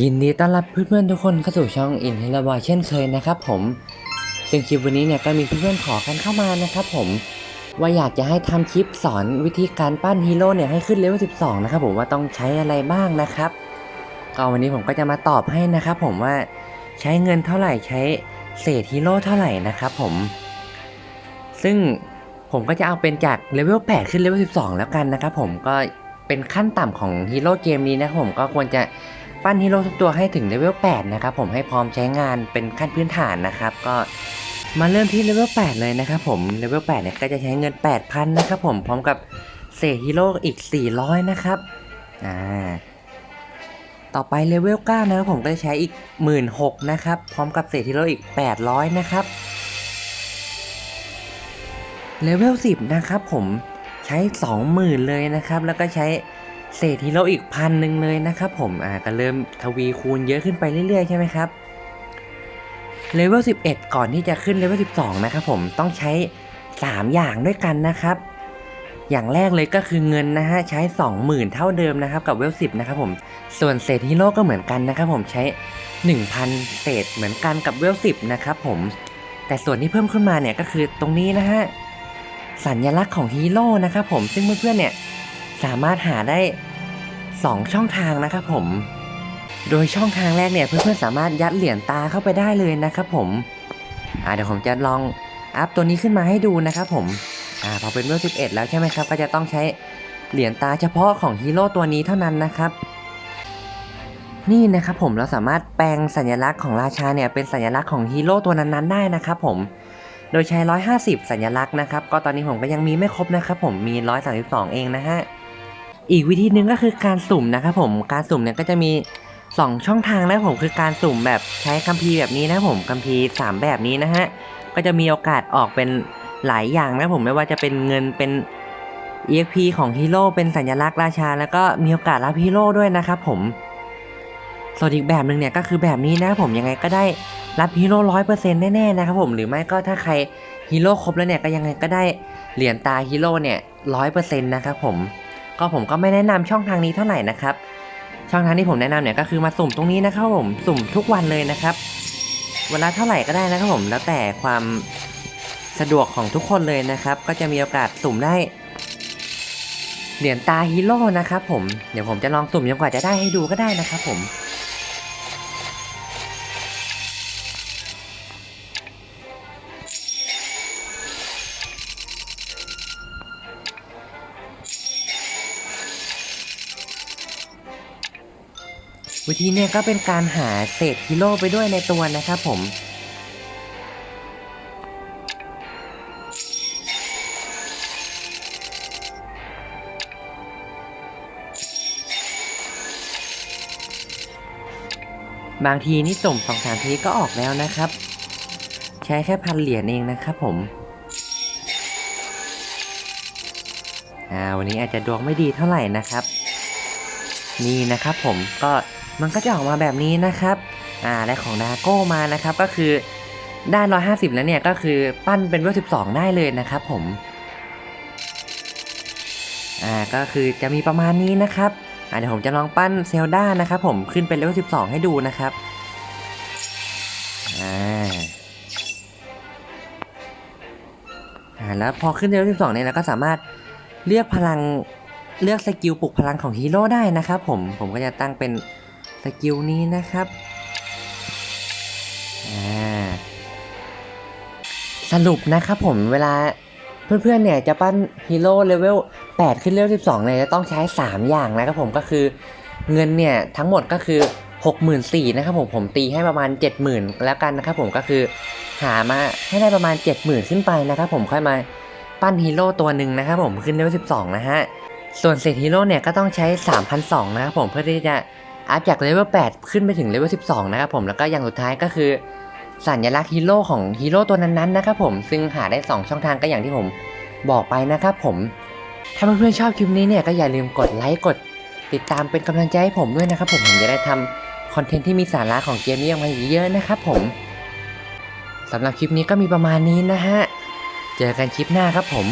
ยินดีต้อนรับเพื่อนๆทุกคนเข้าสู่ช่องอินเทลบอยเช่นเคยนะครับผม ซึ่งคลิปวันนี้เนี่ยก็มีเพื่อนๆขอกันเข้ามานะครับผม ว่าอยากจะให้ทำคลิปสอนวิธีการปั้นฮีโร่เนี่ยให้ขึ้นเลเวล 12 นะครับผมว่าต้องใช้อะไรบ้างนะครับ ก็วันนี้ผมก็จะมาตอบให้นะครับผมว่าใช้เงินเท่าไหร่ใช้เศษฮีโร่เท่าไหร่นะครับผม ซึ่งผมก็จะเอาเป็นจากเลเวล 8 ขึ้นเลเวล 12 แล้วกันนะครับผมก็เป็นขั้นต่ำของฮีโร่เกมนี้นะครับผมก็ควรจะ ปั้นฮีโร่ทุกตัวให้ถึงเลเวล 8 นะครับผมให้พร้อมใช้งานเป็นขั้นพื้นฐานนะครับ ก็มาเริ่มที่เลเวล 8 เลยนะครับผมเลเวล 8 เนี่ยก็จะใช้เงิน 8,000 นะครับผมพร้อมกับเศษฮีโร่อีก 400 นะครับอ่าต่อไปเลเวล 9 นะครับผมก็จะใช้อีก 16,000 นะครับ พร้อมกับเศษฮีโร่อีก 800 นะครับเลเวล 10 นะครับผมใช้ 20,000 เลยนะครับ แล้วก็ใช้ เศษฮีโร่อีกพันหนึ่งเลยนะครับผมอ่าก็เริ่มทวีคูณเยอะขึ้นไปเรื่อยๆใช่ไหมครับเลเวล11 ก่อนที่จะขึ้นเลเวล12 นะครับผมต้องใช้ 3 อย่างด้วยกันนะครับ อย่างแรกเลยก็คือเงินนะฮะใช้ 20,000 เท่าเดิมนะครับกับเวล10นะครับผมส่วนเศษฮีโร่ก็เหมือนกันนะครับผมใช้ 1,000 เศษเหมือนกันกับเวล10นะครับผมแต่ส่วนที่เพิ่มขึ้นมาเนี่ยก็คือตรงนี้นะฮะสัญลักษณ์ของฮีโร่นะครับผมซึ่งเพื่อนๆเนี่ย สามารถหาได้ 2 ช่องทางนะครับผม โดยช่องทางแรกเนี่ยเพื่อนๆสามารถยัดเหรียญตาเข้าไปได้เลยนะครับผมอ่าเดี๋ยวผมจะลองอัพตัวนี้ขึ้นมาให้ดูนะครับผมอ่าพอเป็นเวล11 แล้วใช่ไหมครับ ก็จะต้องใช้เหรียญตาเฉพาะของฮีโร่ตัวนี้เท่านั้นนะครับ นี่นะครับผมเราสามารถแปลงสัญลักษณ์ของราชาเนี่ยเป็นสัญลักษณ์ของฮีโร่ตัวนั้นๆได้นะครับผมโดยใช้ 150 สัญลักษณ์นะครับ ก็ตอนนี้ผมก็ยังมีไม่ครบนะครับผมมี 132 เองนะฮะ อีกวิธีหนึ่งก็คือการสุ่มนะครับผมการสุ่มเนี่ยก็จะมี 2 ช่องทางนะผมคือการสุ่มแบบใช้คัมภีร์แบบนี้นะผมคัมภีร์ 3 แบบนี้นะฮะก็จะมีโอกาสออกเป็นหลายอย่างนะผมไม่ว่าจะเป็นเงินเป็น EXP ของฮีโร่เป็นสัญลักษณ์ราชา แล้วก็มีโอกาสรับฮีโร่ด้วยนะครับผมส่วนอีกแบบหนึ่งเนี่ยก็คือแบบนี้นะครับผมยังไงก็ได้รับฮีโร่ร้อยเปอร์เซ็นต์แน่ๆนะครับผมหรือไม่ก็ถ้าใครฮีโร่ครบแล้วเนี่ยก็ยังไงก็ได้เหรียญตาฮีโร่เนี่ยร้อยเปอร์เซ็นต์นะครับผม ก็ผมก็ไม่แนะนำช่องทางนี้เท่าไหร่นะครับ ช่องทางที่ผมแนะนำเนี่ยก็คือมาสุ่มตรงนี้นะครับผมสุ่มทุกวันเลยนะครับเวลาเท่าไหร่ก็ได้นะครับผมแล้วแต่ความสะดวกของทุกคนเลยนะครับ ก็จะมีโอกาสสุ่มได้เหรียญตาฮีโร่นะครับผมเดี๋ยวผมจะลองสุ่มจนกว่าจะได้ให้ดูก็ได้นะครับผม วิธีเนี่ยก็เป็นการหาเศษฮีโร่ไปด้วยในตัวนะครับผมบางทีนี่ส่งสองสามทีก็ออกแล้วนะครับ ใช้แค่พันเหรียญเองนะครับผมวันนี้อาจจะดวงไม่ดีเท่าไหร่นะครับ นี่นะครับผมก็ มันก็จะออกมาแบบนี้นะครับอ่าได้ของดาโก้มานะครับก็คือได้ 150 แล้วเนี่ยก็คือปั้นเป็นเวล12 ได้เลยนะครับผมอ่าก็คือจะมีประมาณนี้นะครับอ่าเดี๋ยวผมจะลองปั้นเซลดานะครับผมขึ้นเป็นเลเวล12 ให้ดูนะครับอ่าอ่าแล้วพอขึ้นเลเวล12 เนี่ยเราก็สามารถเลือกพลังเลือกสกิลปลุกพลังของฮีโร่ได้นะครับผมผมก็จะตั้งเป็น สกิลนี้นะครับสรุปนะครับผมเวลาเพื่อนๆเนี่ยจะปั้นฮีโร่เลเวล8 ขึ้นเลเวล12 เนี่ยจะต้องใช้ 3 อย่างนะครับผมก็คือเงินเนี่ยทั้งหมดก็คือ 64,000นะครับผมผมตีให้ประมาณ 70,000 แล้วกันนะครับผมก็คือหามาให้ได้ประมาณ 70,000 ขึ้นไปนะครับผมค่อยมาปั้นฮีโร่ตัวหนึ่งนะครับผมขึ้นเลเวล12 นะฮะส่วนเศษฮีโร่เนี่ยก็ต้องใช้ 3,200 นะครับผมเพื่อที่จะ อัพจากเลเวล8ขึ้นไปถึงเลเวล12 นะครับผม แล้วก็อย่างสุดท้ายก็คือ สัญลักษณ์ฮีโร่ของฮีโร่ตัวนั้นๆนะครับผม ซึ่งหาได้ 2 ช่องทางก็อย่างที่ผมบอกไปนะครับผม ถ้าเพื่อนๆชอบคลิปนี้เนี่ยก็อย่าลืมกดไลค์ กด ติดตามเป็นกำลังใจให้ผมด้วยนะครับผม ผมจะได้ทำคอนเทนต์ที่มีสาระของเกมนี้ออกมาเยอะๆนะครับผมสำหรับคลิปนี้ก็มีประมาณนี้นะฮะ เจอกันคลิปหน้าครับผม